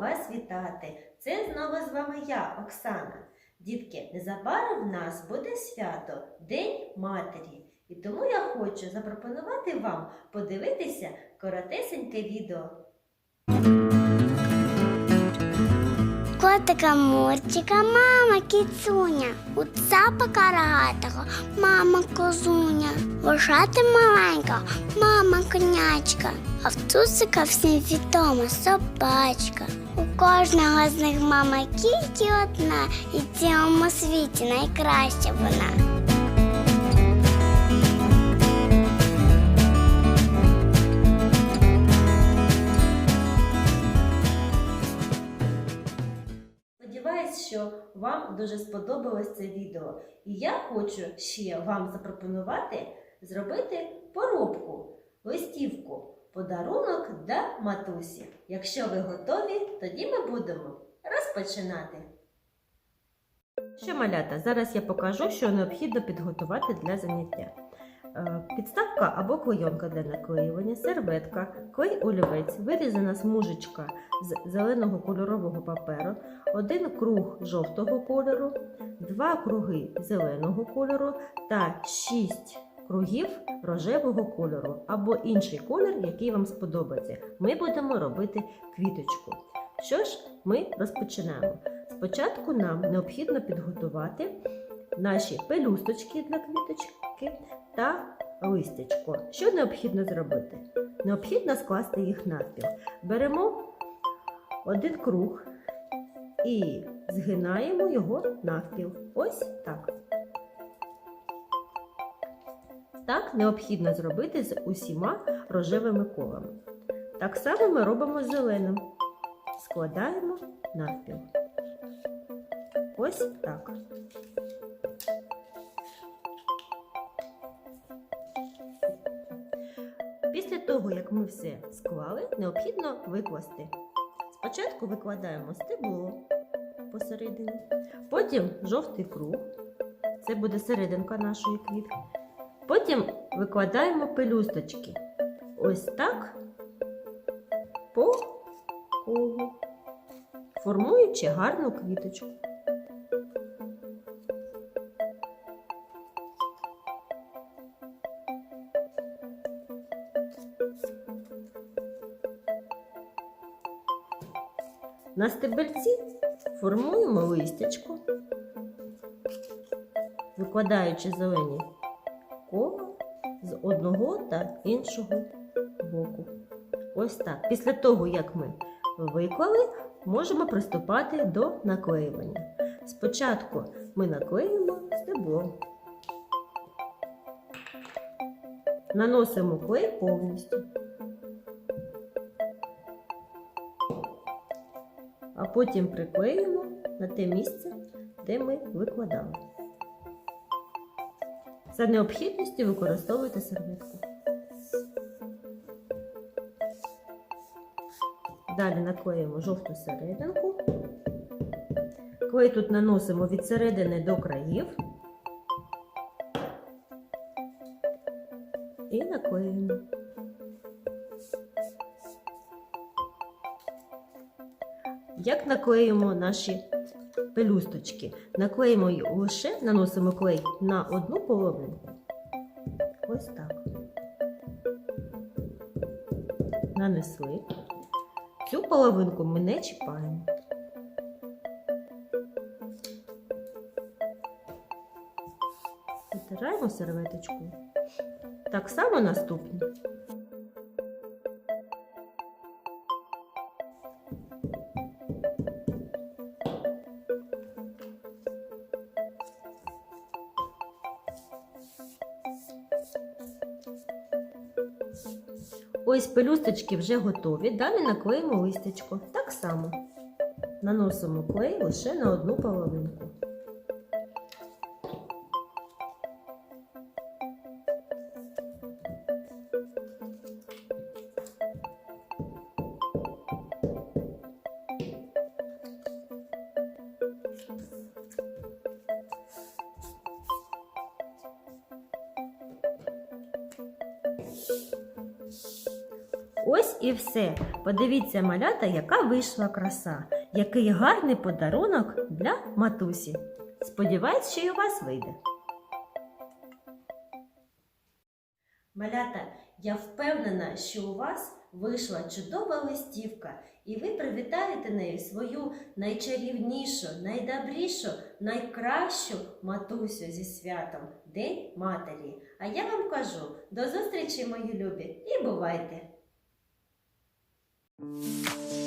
вас вітати! Це знову з вами я, Оксана. Дітки, незабаром в нас буде свято День Матері. І тому я хочу запропонувати вам подивитися коротесеньке відео. Котика Мурчика, мама кіцуня, у цапа каратого, мама козуня, вожати маленька, мама конячка, а в цусика всім відома собачка. У кожного з них мама тільки одна, і в цілому світі найкраща вона. Що вам дуже сподобалось це відео. І я хочу ще вам запропонувати зробити поробку, листівку, подарунок для матусі. Якщо ви готові, тоді ми будемо розпочинати. Що малята? Зараз я покажу, що необхідно підготувати для заняття. Е, Підставка або клейонка для наклеювання, серветка, клей олівець, вирізана смужечка з зеленого кольорового паперу, один круг жовтого кольору, два круги зеленого кольору та шість кругів рожевого кольору або інший колір, який вам сподобається. Ми будемо робити квіточку. Що ж, ми розпочинаємо. Спочатку нам необхідно підготувати наші пелюсточки для квіточки та листячко. Що необхідно зробити? Необхідно скласти їх навпіл. Беремо один круг і згинаємо його навпіл. Ось так. Так необхідно зробити з усіма рожевими колами. Так само ми робимо з зеленим. Складаємо навпіл. Ось так. Після того, як ми все склали, необхідно викласти. Спочатку викладаємо стебло посередині, потім жовтий круг, це буде серединка нашої квітки. Потім викладаємо пелюсточки. Ось так по колу, формуючи гарну квіточку. На стебельці формуємо листячко, викладаючи зелені з одного та іншого боку. Ось так. Після того, як ми виклали, можемо приступати до наклеювання. Спочатку ми наклеїмо стебло. Наносимо клей повністю. а потім приклеїмо на те місце, де ми викладали. За необхідністю використовуйте серветку. Далі наклеїмо жовту серединку. Клей тут наносимо від середини до країв і наклеїмо. Як наклеїмо наші пелюсточки? Наклеїмо лише наносимо клей на одну половинку. Ось так. Нанесли. Цю половинку ми не чіпаємо. Витираємо серветочкою. Так само наступні. Ось пелюсточки вже готові. Далі наклеїмо листечко, Так само. Наносимо клей лише на одну половинку. Thank you. Ось і все. Подивіться, малята, яка вийшла краса, який гарний подарунок для матусі. Сподіваюсь, що і у вас вийде. Малята, я впевнена, що у вас вийшла чудова листівка, і ви привітаєте нею свою найчарівнішу, найдобрішу, найкращу матусю зі святом День Матері. А я вам кажу до зустрічі, мої любі, і бувайте! you